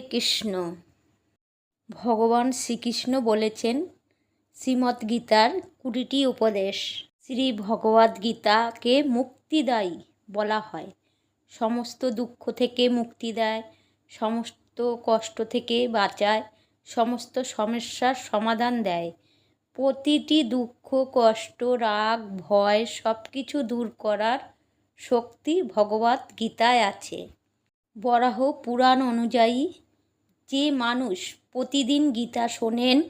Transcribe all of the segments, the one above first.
কৃষ্ণ। ভগবান শ্রীকৃষ্ণ বলেছেন শ্রীমদ্গীতার কুড়িটি উপদেশ। শ্রী ভগবদ্গীতাকে মুক্তিদায়ী বলা হয়। সমস্ত দুঃখ থেকে মুক্তি দেয়, সমস্ত কষ্ট থেকে বাঁচায়, সমস্ত সমস্যার সমাধান দেয়। প্রতিটি দুঃখ, কষ্ট, রাগ, ভয় সব কিছু দূর করার শক্তি ভগবদ্গীতায় আছে। বরাহ পুরাণ অনুযায়ী যে মানুষ প্রতিদিন গীতা শোনেন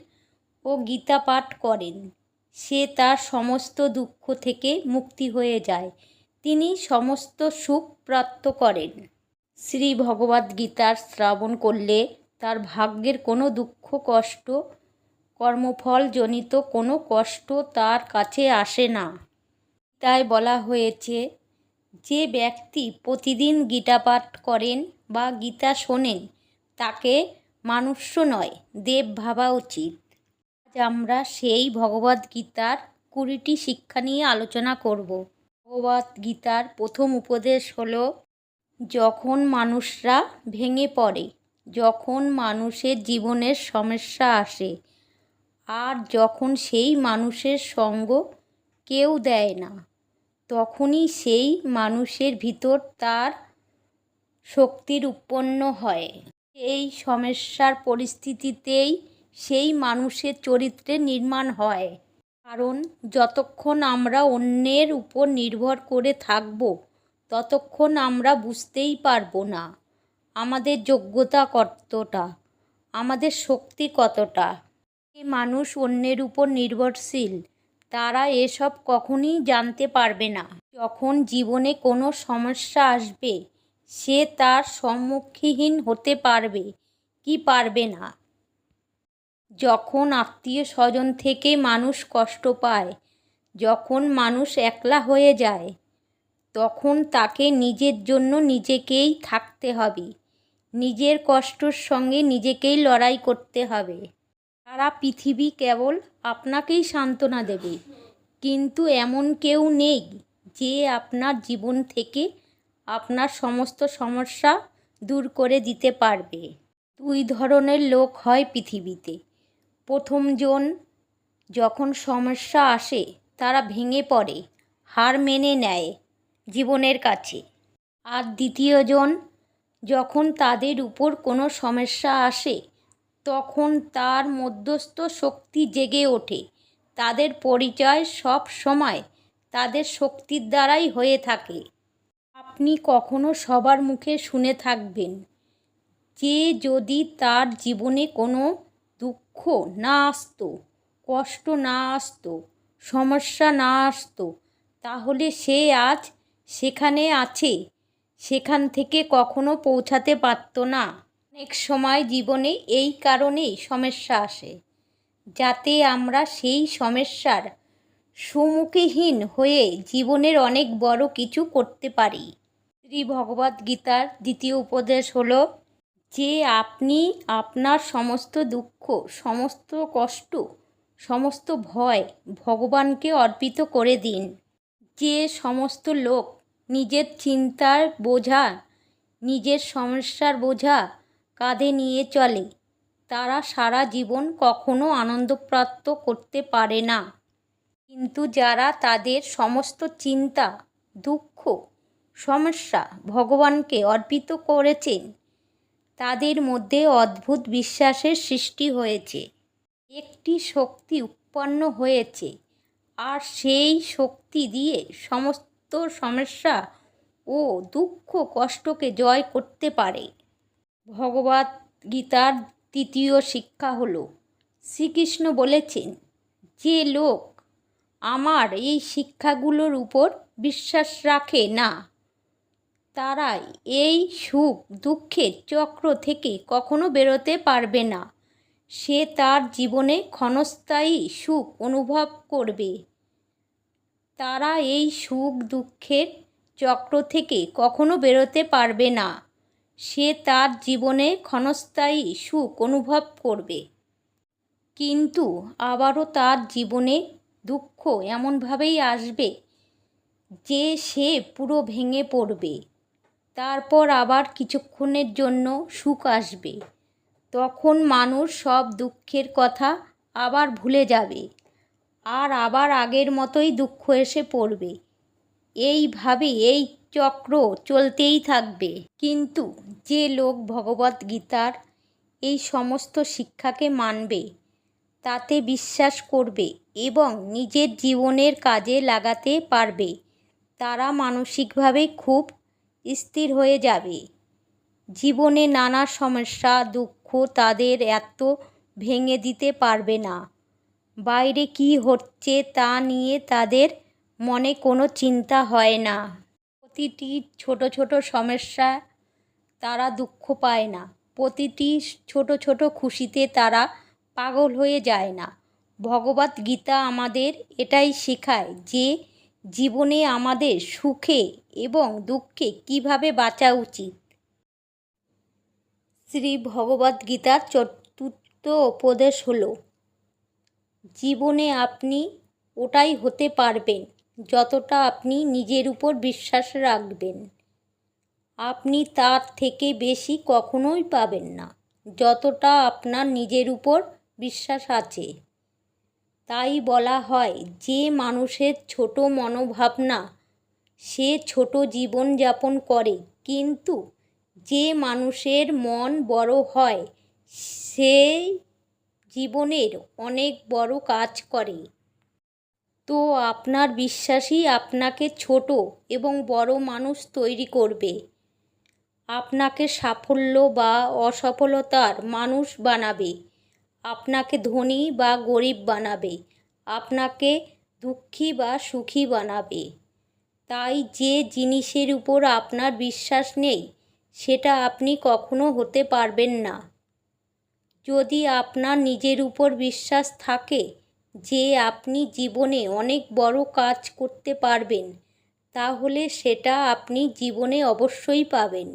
ও গীতা পাঠ করেন, সে তার সমস্ত দুঃখ থেকে মুক্তি হয়ে যায়। তিনি সমস্ত সুখ প্রাপ্ত করেন। শ্রী ভগবদ্গীতার শ্রাবণ করলে তার ভাগ্যের কোনো দুঃখ, কষ্ট কর্মফলজনিত কোনো কষ্ট তার কাছে আসে না। তাই বলা হয়েছে, যে ব্যক্তি প্রতিদিন গীতা পাঠ করেন বা গীতা শোনেন তাকে মানুষ্য নয়, দেব ভাবা উচিত। আজ আমরা সেই ভগবদ্গীতার কুড়িটি শিক্ষা নিয়ে আলোচনা করব। ভগবদ্গীতার প্রথম উপদেশ হল, যখন মানুষরা ভেঙে পড়ে, যখন মানুষের জীবনের সমস্যা আসে, আর যখন সেই মানুষের সঙ্গ কেউ দেয় না, তখনই সেই মানুষের ভিতর তার শক্তির উৎপন্ন হয়। এই সমস্যার পরিস্থিতিতেই সেই মানুষের চরিত্রের নির্মাণ হয়। কারণ যতক্ষণ আমরা অন্যের উপর নির্ভর করে থাকব, ততক্ষণ আমরা বুঝতেই পারব না আমাদের যোগ্যতা কতটা, আমাদের শক্তি কতটা। যে মানুষ অন্যের উপর নির্ভরশীল, তারা এসব কখনই জানতে পারবে না। যখন জীবনে কোনো সমস্যা আসবে সে তার সম্মুখীন হতে পারবে, কি পারবে না। যখন আত্মীয় স্বজন থেকে মানুষ কষ্ট পায়, যখন মানুষ একলা হয়ে যায়, তখন তাকে নিজের জন্য নিজেকেই থাকতে হবে। নিজের কষ্টর সঙ্গে নিজেকেই লড়াই করতে হবে। সারা পৃথিবী কেবল আপনাকেই সান্ত্বনা দেবে। কিন্তু এমন কেউ নেই যে আপনার জীবন থেকে আপনার সমস্ত সমস্যা দূর করে দিতে পারবে। দুই ধরনের লোক হয় পৃথিবীতে। প্রথমজন যখন সমস্যা আসে, তারা ভেঙে পড়ে, হার মেনে নেয় জীবনের কাছে। আর দ্বিতীয়জন যখন তাদের উপর কোনো সমস্যা আসে, তখন তার মধ্যস্থ শক্তি জেগে ওঠে। তাদের পরিচয় সব সময় তাদের শক্তির দ্বারাই হয়ে থাকে। আপনি কখনো সবার মুখে শুনে থাকবেন যে যদি তার জীবনে কোনো দুঃখ না আসতো, কষ্ট না আসতো, সমস্যা না আসতো, তাহলে সে আজ সেখানে আছে। সেখান থেকে কখনো পৌঁছাতে পারতো না। অনেক সময় জীবনে এই কারণেই সমস্যা আসে, যাতে আমরা সেই সমস্যার সম্মুখীন হয়ে জীবনের অনেক বড় কিছু করতে পারি। শ্রী ভগবদ্গীতার দ্বিতীয় উপদেশ হলো, যে আপনি আপনার সমস্ত দুঃখ, সমস্ত কষ্ট, সমস্ত ভয় ভগবানকে অর্পিত করে দিন। যে সমস্ত লোক নিজের চিন্তার বোঝা, নিজের সমস্যার বোঝা কাঁধে নিয়ে চলে, তারা সারা জীবন কখনো আনন্দপ্রাপ্ত করতে পারে না। কিন্তু যারা তাদের সমস্ত চিন্তা, দুঃখ, সমস্যা ভগবানকে অর্পিত করেছেন, তাদের মধ্যে অদ্ভুত বিশ্বাসের সৃষ্টি হয়েছে। একটি শক্তি উৎপন্ন হয়েছে আর সেই শক্তি দিয়ে সমস্ত সমস্যা ও দুঃখ কষ্টকে জয় করতে পারে। ভগবত গীতার তৃতীয় শিক্ষা হলো, শ্রীকৃষ্ণ বলেছেন, যে লোক আমার এই শিক্ষাগুলোর উপর বিশ্বাস রাখে না। তারা এই সুখ দুঃখের চক্র থেকে কখনো বেরোতে পারবে না। সে তার জীবনে ক্ষণস্থায়ী সুখ অনুভব করবে। তারা এই সুখ দুঃখের চক্র থেকে কখনো বেরোতে পারবে না। সে তার জীবনে ক্ষণস্থায়ী সুখ অনুভব করবে। কিন্তু আবারও তার জীবনে দুঃখ এমনভাবেই আসবে যে সে পুরো ভেঙে পড়বে। তারপর আবার কিছুক্ষণের জন্য সুখ আসবে। তখন মানুষ সব দুঃখের কথা আবার ভুলে যাবে আর আবার আগের মতোই দুঃখ এসে পড়বে। এইভাবে এই চক্র চলতেই থাকবে। কিন্তু যে লোক ভগবদ্গীতার এই সমস্ত শিক্ষাকে মানবে তাতে বিশ্বাস করবে এবং নিজের জীবনের কাজে লাগাতে পারবে। তারা মানসিকভাবে খুব স্থির হয়ে যাবে। জীবনে নানা সমস্যা, দুঃখ তাদের এত ভেঙে দিতে পারবে না। বাইরে কী হচ্ছে তা নিয়ে তাদের মনে কোনো চিন্তা হয় না। প্রতিটি ছোট ছোট সমস্যা তারা দুঃখ পায় না। প্রতিটি ছোট ছোট খুশিতে তারা পাগল হয়ে যায় না। ভগবদ্গীতা আমাদের এটাই শেখায় যে জীবনে আমাদের সুখে এবং দুঃখে কীভাবে বাঁচা উচিত। শ্রী ভগবদ্গীতার চতুর্থ উপদেশ হলো, জীবনে আপনি ওটাই হতে পারবেন যতটা আপনি নিজের উপর বিশ্বাস রাখবেন। আপনি তার থেকে বেশি কখনোই পাবেন না। যতটা আপনার নিজের উপর বিশ্বাস আছে। তাই বলা হয়, যে মানুষের ছোট মনোভাবনা, সে ছোট জীবন যাপন করে। কিন্তু যে মানুষের মন বড় হয়, সে জীবনের অনেক বড় কাজ করে। তো আপনার বিশ্বাসই আপনাকে ছোট এবং বড় মানুষ তৈরি করবে। আপনাকে সাফল্য বা অসফলতার মানুষ বানাবে। আপনাকে ধনী বা গরিব বানাবে, আপনাকে দুঃখী বা সুখী বানাবে। তাই যে জিনিসের উপর আপনার বিশ্বাস নেই, সেটা আপনি কখনো হতে পারবেন না। যদি আপনার নিজের উপর বিশ্বাস থাকে যে আপনি জীবনে অনেক বড় কাজ করতে পারবেন, তাহলে সেটা আপনি জীবনে অবশ্যই পাবেন।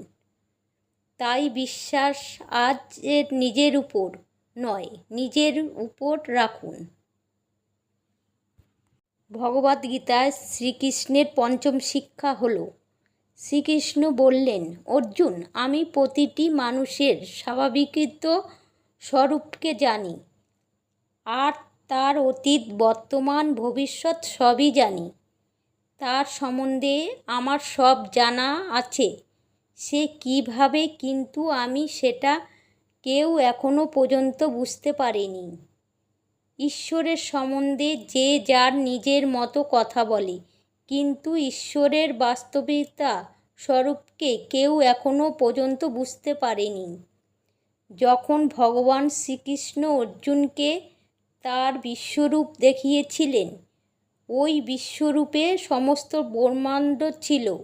তাই বিশ্বাস আজ নিজের উপর। নয়, নিজের উপর রাখুন। ভগবদ্গীতায় শ্রীকৃষ্ণের পঞ্চম শিক্ষা হলো, শ্রীকৃষ্ণ বললেন, অর্জুন, আমি প্রতিটি মানুষের স্বাভাবিকৃত স্বরূপকে জানি, আর তার অতীত, বর্তমান, ভবিষ্যৎ সবই জানি। তার সম্বন্ধে আমার সব জানা আছে, সে কীভাবে কিন্তু আমি সেটা কেউ এখনও পর্যন্ত বুঝতে পারেনি। ঈশ্বরের সম্বন্ধে যে যার নিজের মতো কথা বলে, কিন্তু ঈশ্বরের বাস্তবিকতা স্বরূপকে কেউ এখনও পর্যন্ত বুঝতে পারেনি। যখন ভগবান শ্রীকৃষ্ণ অর্জুনকে তার বিশ্বরূপ দেখিয়েছিলেন, ওই বিশ্বরূপে সমস্ত ব্রহ্মাণ্ড ছিল।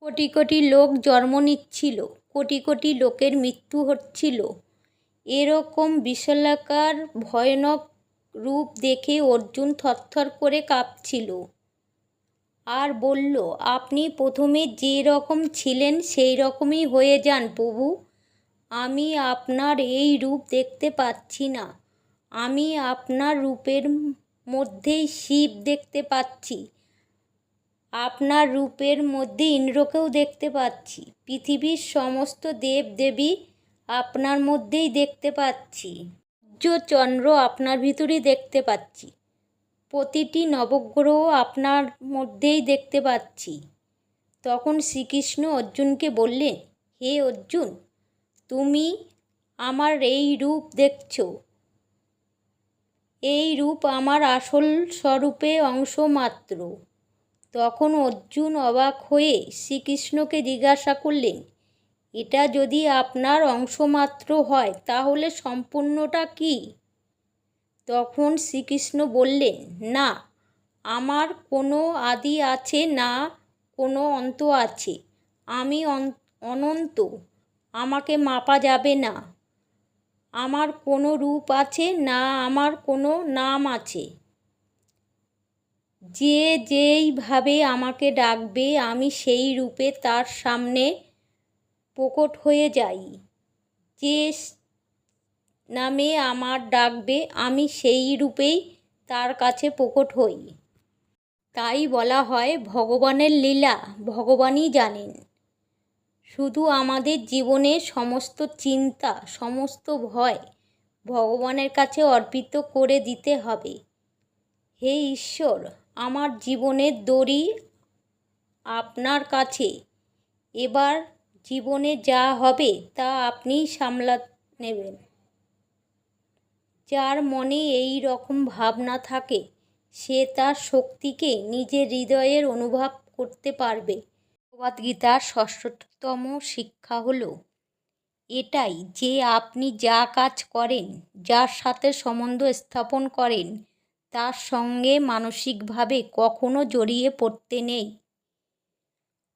কোটি কোটি লোক জন্ম নিচ্ছিল। কোটি কোটি লোকের মৃত্যু হচ্ছিল। এরকম বিশালাকার, ভয়ানক রূপ দেখে অর্জুন থরথর করে কাঁপছিল। আর বলল, আপনি প্রথমে যে রকম ছিলেন সেই রকমই হয়ে যান প্রভু। আমি আপনার এই রূপ দেখতে পাচ্ছি না। আমি আপনার রূপের মধ্যেই শিব দেখতে পাচ্ছি। আপনার রূপের মধ্যে ইন্দ্রকেও দেখতে পাচ্ছি। পৃথিবীর সমস্ত দেব দেবী আপনার মধ্যেই দেখতে পাচ্ছি। সূর্য চন্দ্র আপনার ভিতরেই দেখতে পাচ্ছি। প্রতিটি নবগ্রহ আপনার মধ্যেই দেখতে পাচ্ছি। তখন শ্রীকৃষ্ণ অর্জুনকে বললেন, হে অর্জুন, তুমি আমার এই রূপ দেখছ। এই রূপ আমার আসল স্বরূপে অংশ মাত্র তখন অর্জুন অবাক হয়ে শ্রীকৃষ্ণকে জিজ্ঞাসা করলেন, এটা যদি আপনার অংশমাত্র হয়, তাহলে সম্পূর্ণটা কি? তখন শ্রীকৃষ্ণ বললেন, না, আমার কোনো আদি আছে না কোনো অন্ত আছে। আমি অনন্ত, আমাকে মাপা যাবে না। আমার কোনো রূপ আছে না আমার কোনো নাম আছে। যে যেইভাবে আমাকে ডাকবে, আমি সেই রূপে তার সামনে প্রকট হয়ে যাই। যে নামে আমার ডাকবে, আমি সেই রূপেই তার কাছে প্রকট হই। তাই বলা হয় ভগবানের লীলা, ভগবানই জানেন। শুধু আমাদের জীবনে সমস্ত চিন্তা, সমস্ত ভয় ভগবানের কাছে অর্পিত করে দিতে হবে। হে ঈশ্বর আমার জীবনের দড়ি আপনার কাছে। এবার জীবনে যা হবে তা আপনি সামলা নেবেন। যার মনে এই রকম ভাবনা থাকে, সে তার শক্তিকে নিজের হৃদয়ের অনুভব করতে পারবে। ভগবদ্গীতার ষষ্ঠতম শিক্ষা হলো, এটাই যে আপনি যা কাজ করেন, যার সাথে সম্বন্ধ স্থাপন করেন তার সঙ্গে মানসিকভাবে কখনো জড়িয়ে পড়তে নেই।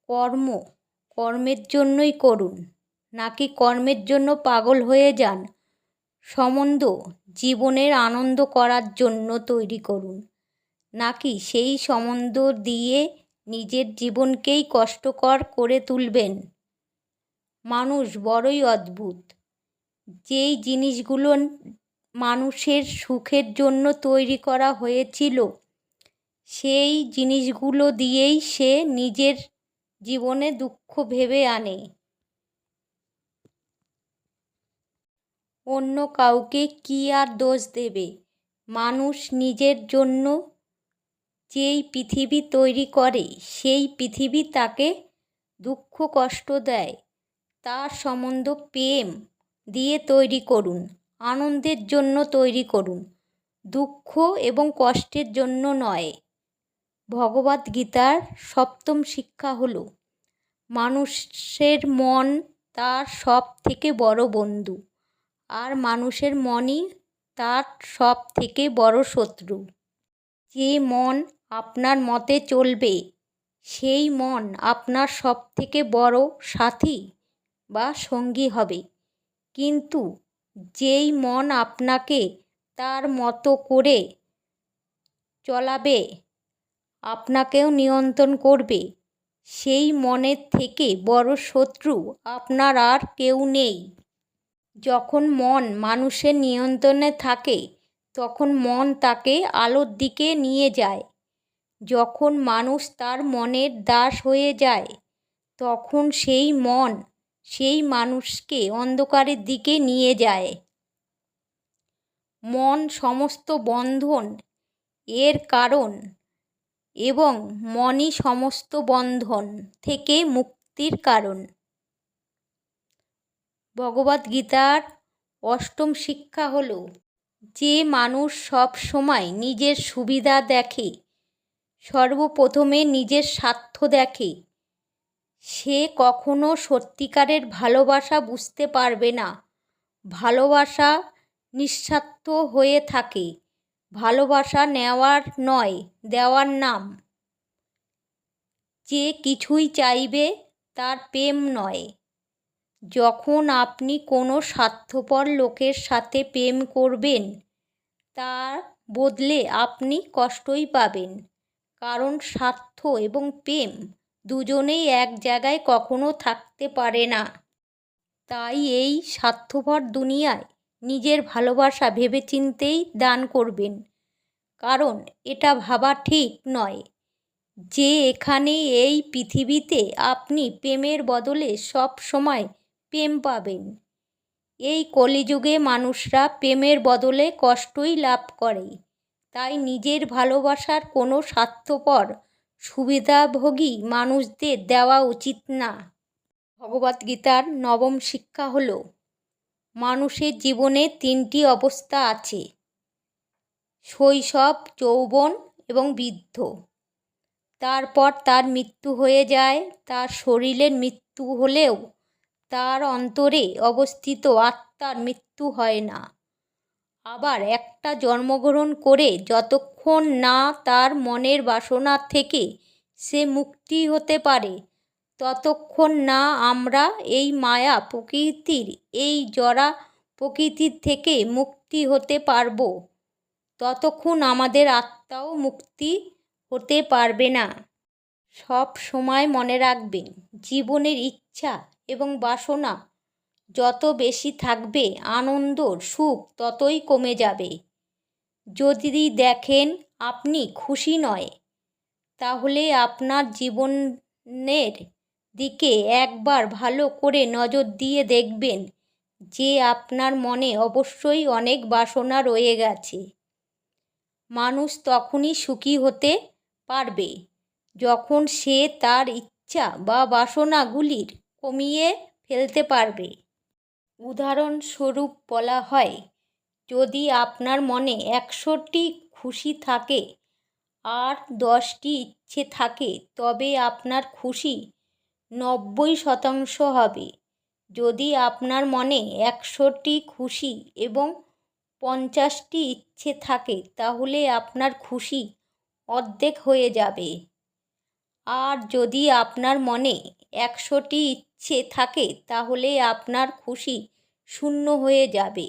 কর্ম, কর্মের জন্যই করুন, নাকি কর্মের জন্য পাগল হয়ে যান? সম্বন্ধ, জীবনের আনন্দ করার জন্য তৈরি করুন, নাকি সেই সম্বন্ধ দিয়ে নিজের জীবনকেই কষ্টকর করে তুলবেন? মানুষ বড়ই অদ্ভুত, যেই জিনিসগুলো মানুষের সুখের জন্য তৈরি করা হয়েছিল। সেই জিনিসগুলো দিয়েই সে নিজের জীবনে দুঃখ ভেবে আনে। অন্য কাউকে কী আর দোষ দেবে? মানুষ নিজের জন্য যেই পৃথিবী তৈরি করে, সেই পৃথিবী তাকে দুঃখ কষ্ট দেয়। তার সম্বন্ধ প্রেম দিয়ে তৈরি করুন। আনন্দের জন্য তৈরি করুন। দুঃখ এবং কষ্টের জন্য নয়। ভগবদ্গীতার সপ্তম শিক্ষা হলো, মানুষের মন তার সব থেকে বড় বন্ধু, আর মানুষের মনই তার সব থেকে বড় শত্রু। যে মন আপনার মতে চলবে, সেই মন আপনার সব থেকে বড় সাথী বা সঙ্গী হবে। কিন্তু যেই মন আপনাকে তার মতো করে চলাবে, আপনাকেও নিয়ন্ত্রণ করবে, সেই মনের থেকে বড় শত্রু আপনার আর কেউ নেই। যখন মন মানুষের নিয়ন্ত্রণে থাকে, তখন মন তাকে আলোর দিকে নিয়ে যায়। যখন মানুষ তার মনের দাস হয়ে যায়, তখন সেই মন সেই মানুষকে অন্ধকারের দিকে নিয়ে যায়। মন সমস্ত বন্ধন এর কারণ এবং মনই সমস্ত বন্ধন থেকে মুক্তির কারণ। ভগবদ্গীতার অষ্টম শিক্ষা হলো, যে মানুষ সব সময় নিজের সুবিধা দেখে, সর্বপ্রথমে নিজের স্বার্থ দেখে সে কখনো সত্যিকারের ভালোবাসা বুঝতে পারবে না। ভালোবাসা নিঃস্বার্থ হয়ে থাকে। ভালোবাসা নেওয়ার নয়, দেওয়ার নাম। যে কিছুই চাইবে তার প্রেম নয়। যখন আপনি কোনো স্বার্থপর লোকের সাথে প্রেম করবেন, তার বদলে আপনি কষ্টই পাবেন। কারণ স্বার্থ এবং প্রেম দুজনেই এক জায়গায় কখনো থাকতে পারে না। তাই এই স্বার্থপর দুনিয়ায় নিজের ভালোবাসা ভেবেচিন্তেই দান করবেন। কারণ এটা ভাবা ঠিক নয় যে এখানে এই পৃথিবীতে আপনি প্রেমের বদলে সব সময় প্রেম পাবেন। এই কলিযুগে মানুষরা প্রেমের বদলে কষ্টই লাভ করে। তাই নিজের ভালোবাসার কোনো স্বার্থপর সুবিধাভোগী মানুষদের দেওয়া উচিত না। ভগবদ্গীতার নবম শিক্ষা হলো, মানুষের জীবনে তিনটি অবস্থা আছে, শৈশব, যৌবন এবং বৃদ্ধ। তারপর তার মৃত্যু হয়ে যায়, তার শরীরের মৃত্যু হলেও তার অন্তরে অবস্থিত আত্মার মৃত্যু হয় না। আবার একটা জন্মগ্রহণ করে যতক্ষণ না তার মনের বাসনা থেকে সে মুক্তি হতে পারে, ততক্ষণ না আমরা এই মায়া প্রকৃতির এই জরা প্রকৃতির থেকে মুক্তি হতে পারব, ততক্ষণ আমাদের আত্মাও মুক্তি হতে পারবে না। সব সময় মনে রাখবেন, জীবনের ইচ্ছা এবং বাসনা যত বেশি থাকবে আনন্দ সুখ ততই কমে যাবে। যদি দেখেন আপনি খুশি নয়, তাহলে আপনার জীবনের দিকে একবার ভালো করে নজর দিয়ে দেখবেন যে আপনার মনে অবশ্যই অনেক বাসনা রয়ে গেছে। মানুষ তখনই সুখী হতে পারবে যখন সে তার ইচ্ছা বা বাসনাগুলির কমিয়ে ফেলতে পারবে। উদাহরণস্বরূপ বলা হয়, যদি আপনার মনে একশোটি খুশি থাকে আর দশটি ইচ্ছে থাকে, তবে আপনার খুশি নব্বই শতাংশ হবে। যদি আপনার মনে একশোটি খুশি এবং পঞ্চাশটি ইচ্ছে থাকে, তাহলে আপনার খুশি অর্ধেক হয়ে যাবে। আর যদি আপনার মনে একশোটি ইচ্ছে থাকে তাহলে আপনার খুশি শূন্য হয়ে যাবে।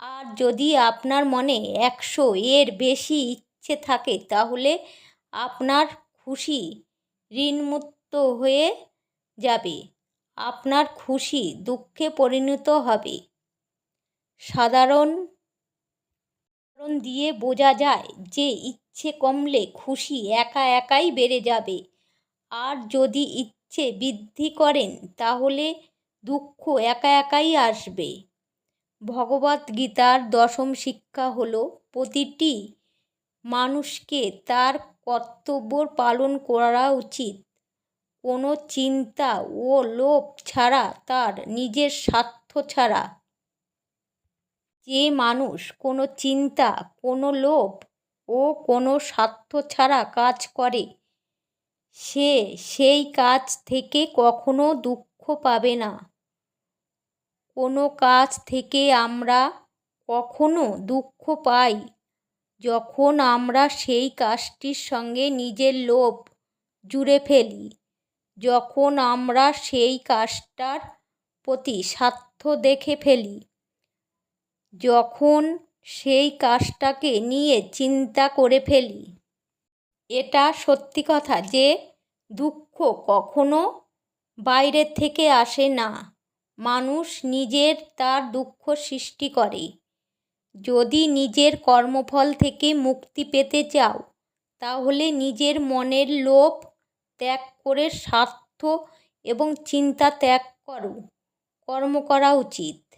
আর যদি আপনার মনে একশো এর বেশি ইচ্ছে থাকে তাহলে আপনার খুশি ঋণমুক্ত হয়ে যাবে। আপনার খুশি দুঃখে পরিণত হবে। সাধারণ দিয়ে বোঝা যায় যে ইচ্ছে কমলে খুশি একা একাই বেড়ে যাবে। আর যদি ইচ্ছে বৃদ্ধি করেন, তাহলে দুঃখ একা একাই আসবে। ভগবদ্গীতার দশম শিক্ষা হল, প্রতিটি মানুষকে তার কর্তব্য পালন করা উচিত। কোনো চিন্তা ও লোভ ছাড়া, তার নিজের স্বার্থ ছাড়া। যে মানুষ কোনো চিন্তা, কোনো লোভ ও কোনো স্বার্থ ছাড়া কাজ করে সে সেই কাজ থেকে কখনো দুঃখ পাবে না। কোনো কাজ থেকে আমরা কখনো দুঃখ পাই। যখন আমরা সেই কাজটির সঙ্গে নিজের লোভ জুড়ে ফেলি, যখন আমরা সেই কাজটার প্রতি স্বার্থ দেখে ফেলি, যখন সেই কাজটাকে নিয়ে চিন্তা করে ফেলি এটা সত্যি কথা যে দুঃখ কখনো বাইরের থেকে আসে না। মানুষ নিজের তার দুঃখ সৃষ্টি করে। যদি নিজের কর্মফল থেকে মুক্তি পেতে চাও, তাহলে নিজের মনের লোভ ত্যাগ করে স্বার্থ এবং চিন্তা ত্যাগ করো। কর্ম করা উচিত।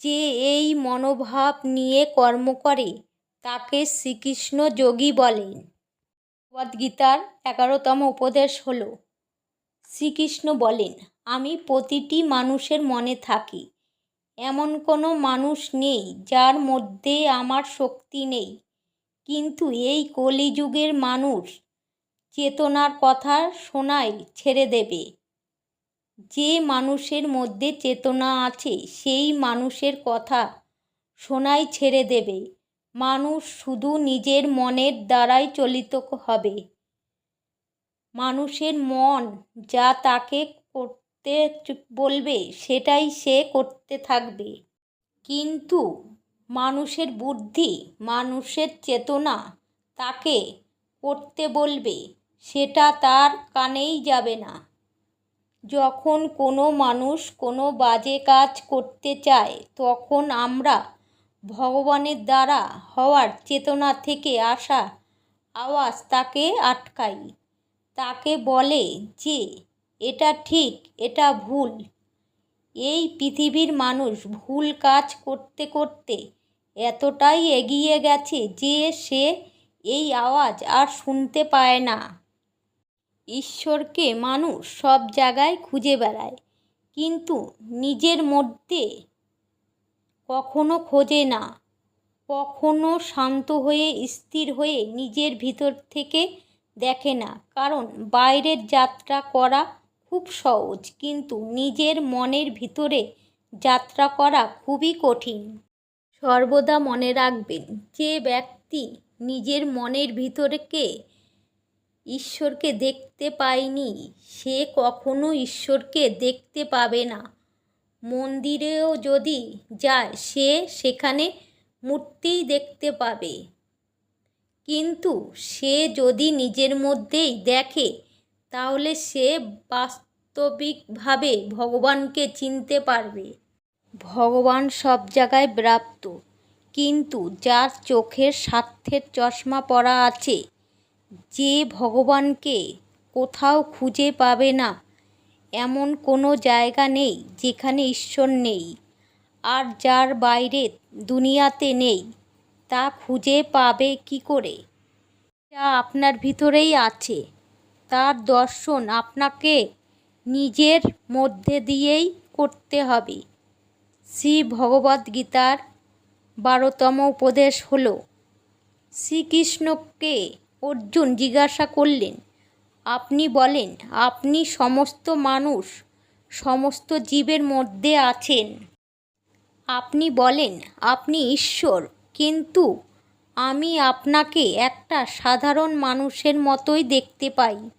যে এই মনোভাব নিয়ে কর্ম করে তাকে শ্রীকৃষ্ণ যোগী বলেন। ভগবদ্গীতার এগারোতম উপদেশ হল, শ্রীকৃষ্ণ বলেন, আমি প্রতিটি মানুষের মনে থাকি। এমন কোনো মানুষ নেই যার মধ্যে আমার শক্তি নেই। কিন্তু এই কলিযুগের মানুষ চেতনার কথা শোনাই ছেড়ে দেবে। যে মানুষের মধ্যে চেতনা আছে, সেই মানুষের কথা শোনাই ছেড়ে দেবে। মানুষ শুধু নিজের মনের দ্বারাই চলিত হবে। মানুষের মন যা তাকে করতে বলবে, সেটাই সে করতে থাকবে। কিন্তু মানুষের বুদ্ধি, মানুষের চেতনা তাকে করতে বলবে, সেটা তার কানেই যাবে না। যখন কোনো মানুষ কোনো বাজে কাজ করতে চায়, তখন আমরা ভগবানের দ্বারা হওয়ার চেতনা থেকে আসা আওয়াজ তাকে আটকাই তাকে বলে যে, এটা ঠিক, এটা ভুল। এই পৃথিবীর মানুষ ভুল কাজ করতে করতে এতটাই এগিয়ে গেছে যে সে এই আওয়াজ আর শুনতে পায় না। ঈশ্বরকে মানুষ সব জায়গায় খুঁজে বেড়ায়, কিন্তু নিজের মধ্যে কখনো খোঁজে না। কখনো শান্ত হয়ে, স্থির হয়ে নিজের ভিতর থেকে দেখে না। কারণ বাইরের যাত্রা করা খুব সহজ, কিন্তু নিজের মনের ভিতরে যাত্রা করা খুবই কঠিন। সর্বদা মনে রাখবেন, যে ব্যক্তি নিজের মনের ভিতরকে ঈশ্বরকে দেখতে পায়নি, সে কখনো ঈশ্বরকে দেখতে পাবে না। মন্দিরেও যদি যায়, সে সেখানে মূর্তিই দেখতে পাবে। কিন্তু সে যদি নিজের মধ্যেই দেখে, তাহলে সে বাস্তবিকভাবে ভগবানকে চিনতে পারবে। ভগবান সব জায়গায় ব্যাপ্ত কিন্তু যার চোখের স্বার্থের চশমা পরা আছে, যে ভগবানকে কোথাও খুঁজে পাবে না। এমন কোনো জায়গা নেই যেখানে ঈশ্বর নেই, আর যার বাইরে দুনিয়াতে নেই, তা খুঁজে পাবে কী করে? যা আপনার ভিতরেই আছে, তার দর্শন আপনাকে নিজের মধ্যে দিয়েই করতে হবে। শ্রী ভগবদ্গীতার বারোতম উপদেশ হল, শ্রীকৃষ্ণকে অর্জুন জিজ্ঞাসা করলেন আপনি বলেন, আপনি সমস্ত মানুষ, সমস্ত জীবের মধ্যে আছেন। আপনি বলেন, আপনি ঈশ্বর, কিন্তু আমি আপনাকে একটা সাধারণ মানুষের মতোই দেখতে পাই।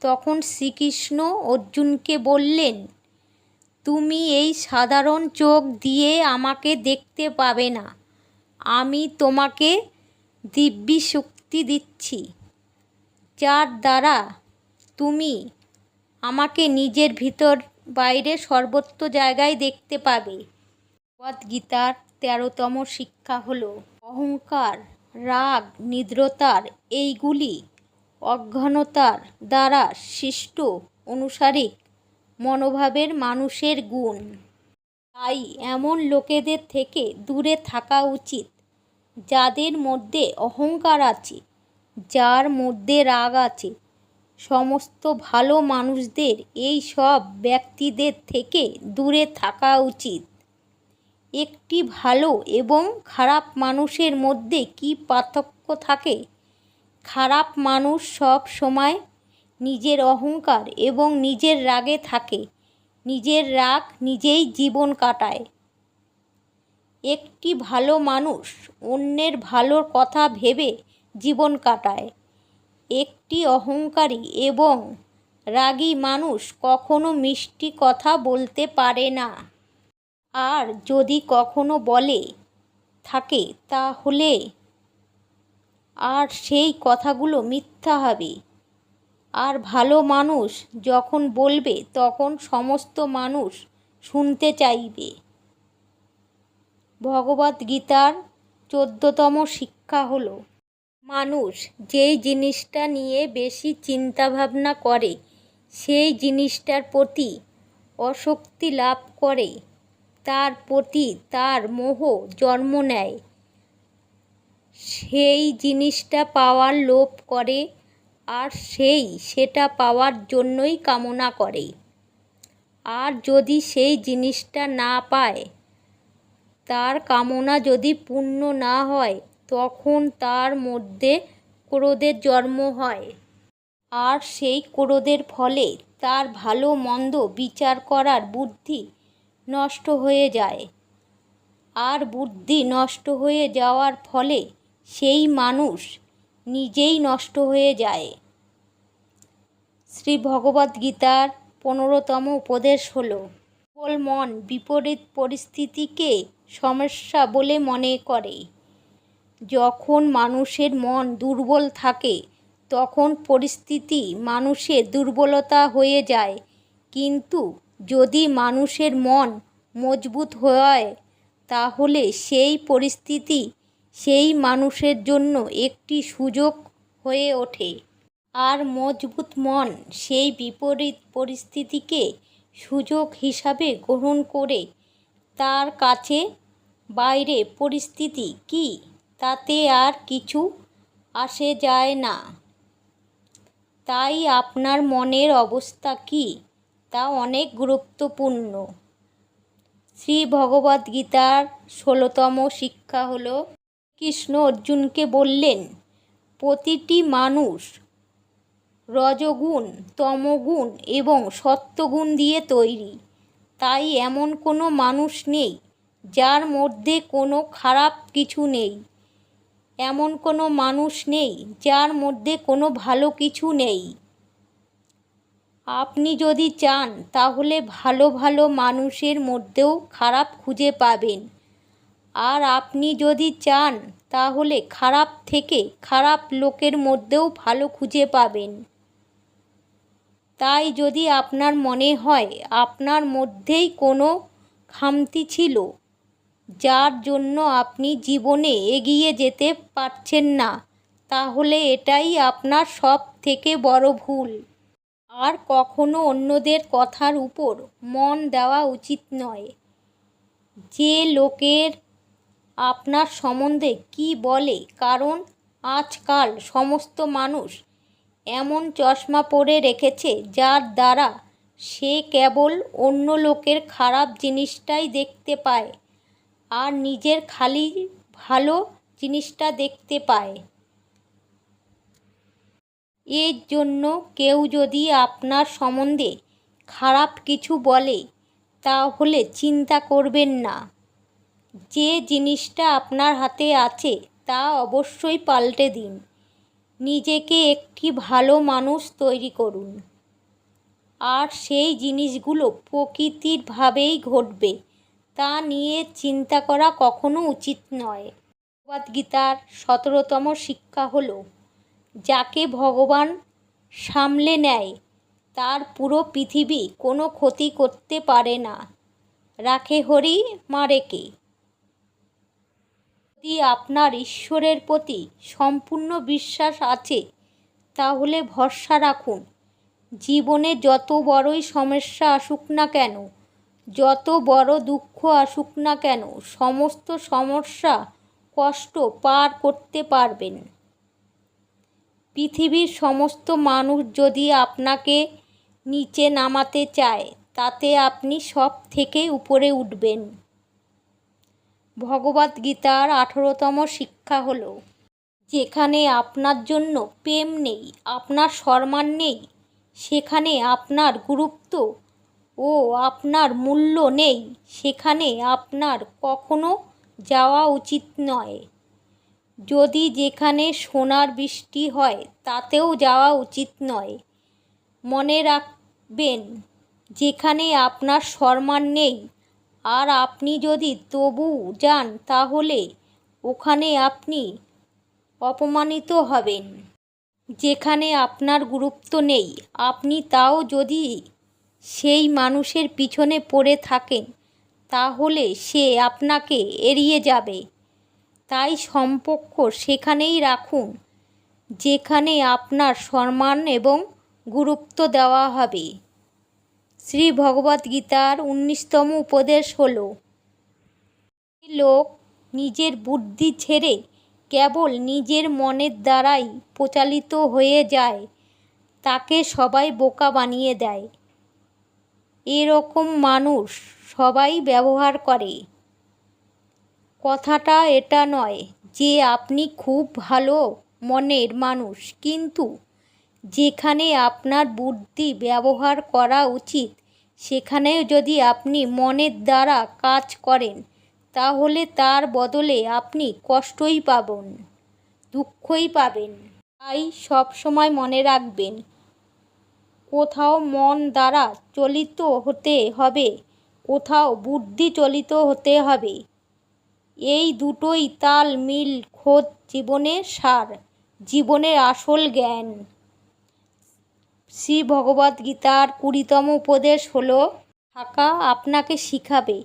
তখন শ্রীকৃষ্ণ অর্জুনকে বললেন, তুমি এই সাধারণ চোখ দিয়ে আমাকে দেখতে পাবে না। আমি তোমাকে দিব্যি শক্তি দিচ্ছি। যার দ্বারা তুমি আমাকে নিজের ভিতর বাইরে সর্বত্র জায়গায় দেখতে পাবে। ভগবদ্গীতার তেরোতম শিক্ষা হলো, অহংকার, রাগ, নিদ্রতার এইগুলি অজ্ঞানতার দ্বারা সৃষ্ট অনুসারিক মনোভাবের মানুষের গুণ। তাই এমন লোকেদের থেকে দূরে থাকা উচিত, যাদের মধ্যে অহংকার আছে। যার মধ্যে রাগ আছে। সমস্ত ভালো মানুষদের এই সব ব্যক্তিদের থেকে দূরে থাকা উচিত। একটি ভালো এবং খারাপ মানুষের মধ্যে কি পার্থক্য থাকে? খারাপ মানুষ সব সময় নিজের অহংকার এবং নিজের রাগে থাকে। নিজের রাগ নিজেই জীবন কাটায়। একটি ভালো মানুষ অন্যের ভালোর কথা ভেবে জীবন কাটায়। একটি অহংকারী এবং রাগী মানুষ কখনো মিষ্টি কথা বলতে পারে না। আর যদি কখনো বলে থাকে, তাহলে আর সেই কথাগুলো মিথ্যা হবে। আর ভালো মানুষ যখন বলবে, তখন সমস্ত মানুষ শুনতে চাইবে। ভগবদ্গীতার চোদ্দতম শিক্ষা হলো মানুষ যেই জিনিসটা নিয়ে বেশি চিন্তাভাবনা করে, সেই জিনিসটার প্রতি আসক্তি লাভ করে। তার প্রতি তার মোহ জন্ম নেয়। সেই জিনিসটা পাওয়ার লোভ করে আর সেই সেটা পাওয়ার জন্যই কামনা করে। আর যদি সেই জিনিসটা না পায়, তার কামনা যদি পূর্ণ না হয় তখন তার মধ্যে ক্রোধের জন্ম হয়। আর সেই ক্রোধের ফলে তার ভালো মন্দ বিচার করার বুদ্ধি নষ্ট হয়ে যায়। আর বুদ্ধি নষ্ট হয়ে যাওয়ার ফলে সেই মানুষ নিজেই নষ্ট হয়ে যায়। শ্রী ভগবদ্গীতার পনেরোতম উপদেশ হল, কেবল মন বিপরীত পরিস্থিতিকে সমস্যা বলে মনে করে। যখন মানুষের মন দুর্বল থাকে, তখন পরিস্থিতি মানুষের দুর্বলতা হয়ে যায়। কিন্তু যদি মানুষের মন মজবুত হয়, তাহলে সেই পরিস্থিতি সেই মানুষের জন্য একটি সুযোগ হয়ে ওঠে। আর মজবুত মন সেই বিপরীত পরিস্থিতিকে সুযোগ হিসাবে গ্রহণ করে। তার কাছে বাইরে পরিস্থিতি কী? তাতে আর কিছু আসে যায় না। তাই আপনার মনের অবস্থা কী? তা অনেক গুরুত্বপূর্ণ। শ্রী ভগবদ্গীতার ষোলোতম শিক্ষা হল কৃষ্ণ অর্জুনকে বললেন, প্রতিটি মানুষ রজগুণ, তমগুণ এবং সত্যগুণ দিয়ে তৈরি। তাই এমন কোনো মানুষ নেই যার মধ্যে কোনো খারাপ কিছু নেই। এমন কোনো মানুষ নেই যার মধ্যে কোনো ভালো কিছু নেই। আপনি যদি চান, তাহলে ভালো ভালো মানুষের মধ্যেও খারাপ খুঁজে পাবেন। আর আপনি যদি চান, তাহলে খারাপ থেকে খারাপ লোকের মধ্যেও ভালো খুঁজে পাবেন। তাই যদি আপনার মনে হয়, আপনার মধ্যেই কোনো খামতি ছিল। যার জন্য আপনি জীবনে এগিয়ে যেতে পারছেন না, তাহলে এটাই আপনার সব থেকে বড় ভুল। আর কখনো অন্যদের কথার উপর মন দেওয়া উচিত নয়। যে লোকের আপনার সম্বন্ধে কী বলে, কারণ আজকাল সমস্ত মানুষ এমন চশমা পরে রেখেছে যার দ্বারা সে কেবল অন্য লোকের খারাপ জিনিসটাই দেখতে পায়। আর নিজের খালি ভালো জিনিসটা দেখতে পায়। এর জন্য কেউ যদি আপনার সম্বন্ধে খারাপ কিছু বলে, তাহলে চিন্তা করবেন না। যে জিনিসটা আপনার হাতে আছে, তা অবশ্যই পাল্টে দিন। নিজেকে একটি ভালো মানুষ তৈরি করুন। আর সেই জিনিসগুলো প্রকৃতির ভাবেই ঘটবে। তা নিয়ে চিন্তা করা কখনো উচিত নয়। ভগবদ্গীতার সতেরোতম শিক্ষা হলো, যাকে ভগবান সামলে নেয়, তার পুরো পৃথিবী কোনো ক্ষতি করতে পারে না। রাখে হরি মারে কে যদি আপনার ঈশ্বরের প্রতি সম্পূর্ণ বিশ্বাস আছে, তাহলে ভরসা রাখুন। জীবনে যত বড়ই সমস্যা আসুক না কেন যত বড় দুঃখ আসুক না কেন, সমস্ত সমস্যা কষ্ট পার করতে পারবেন। পৃথিবীর সমস্ত মানুষ যদি আপনাকে নিচে নামাতে চায়, তাতে আপনি সব থেকে উপরে উঠবেন। ভগবদ্গীতার আঠেরোতম শিক্ষা হল, যেখানে আপনার জন্য প্রেম নেই, আপনার সম্মান নেই, সেখানে আপনার গুরুত্ব ও আপনার মূল্য নেই। সেখানে আপনার কখনো যাওয়া উচিত নয়। যদি যেখানে সোনার বৃষ্টি হয়, তাতেও যাওয়া উচিত নয়। মনে রাখবেন, যেখানে আপনার সম্মান নেই। আর আপনি যদি তবু যান, তাহলে ওখানে আপনি অপমানিত হবেন। যেখানে আপনার গুরুত্ব নেই। আপনি তাও যদি সেই মানুষের পিছনে পড়ে থাকেন, তাহলে সে আপনাকে এড়িয়ে যাবে। তাই সম্পর্ক সেখানেই রাখুন, যেখানে আপনার সম্মান এবং গুরুত্ব দেওয়া হবে। শ্রী ভগবদ্গীতার উনিশতম উপদেশ হল লোক নিজের বুদ্ধি ছেড়ে কেবল নিজের মনের দ্বারাই প্রচালিত হয়ে যায়, তাকে সবাই বোকা বানিয়ে দেয়। এরকম মানুষ সবাই ব্যবহার করে। কথাটা এটা নয় যে আপনি খুব ভালো মনের মানুষ, কিন্তু যেখানে আপনার বুদ্ধি ব্যবহার করা উচিত সেখানেও যদি আপনি মনের দ্বারা কাজ করেন, তাহলে তার বদলে আপনি কষ্টই পাবেন, দুঃখই পাবেন। তাই সবসময় মনে রাখবেন কোথাও মন দ্বারা চলিত হতে হবে, কোথাও বুদ্ধি চলিত হতে হবে। এই দুটোই তাল মিল খোঁজ জীবনের সার, জীবনের আসল জ্ঞান। শ্রী ভগবদ গীতার কুড়িতম উপদেশ হলো, থাকা আপনাকে শিখাবে।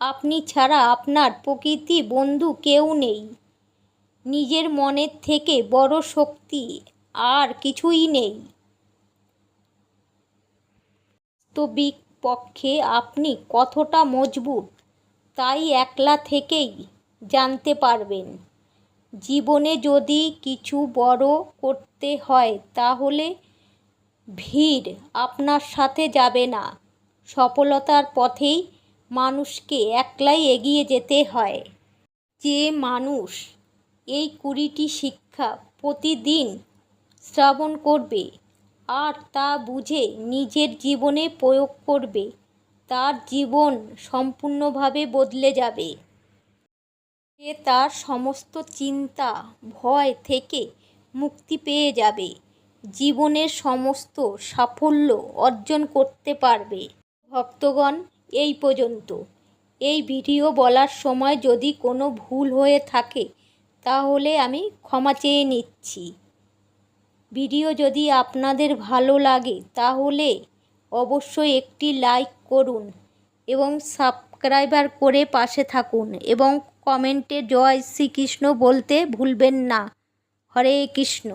আপনি ছাড়া আপনার প্রকৃতি বন্ধু কেউ নেই। নিজের মনের থেকে বড় শক্তি আর কিছুই নেই। বাস্তবিক পক্ষে আপনি কতটা মজবুত, তাই একলা থেকেই জানতে পারবেন। জীবনে যদি কিছু বড় করতে হয়, তাহলে ভিড় আপনার সাথে যাবে না। সফলতার পথেই মানুষকে একলাই এগিয়ে যেতে হয়। যে মানুষ এই কুড়িটি শিক্ষা প্রতিদিন শ্রাবণ করবে আর তা বুঝে নিজের জীবনে প্রয়োগ করবে। তার জীবন সম্পূর্ণভাবে বদলে যাবে। সে তার সমস্ত চিন্তা, ভয় থেকে মুক্তি পেয়ে যাবে। জীবনের সমস্ত সাফল্য অর্জন করতে পারবে। ভক্তগণ, এই পর্যন্ত। এই ভিডিও বলার সময় যদি কোনো ভুল হয়ে থাকে, তাহলে আমি ক্ষমা চেয়ে নিচ্ছি। ভিডিও যদি আপনাদের ভালো লাগে, তাহলে অবশ্যই একটি লাইক করুন এবং সাবস্ক্রাইবার করে পাশে থাকুন এবং কমেন্টে জয় শ্রীকৃষ্ণ বলতে ভুলবেন না। হরে কৃষ্ণ।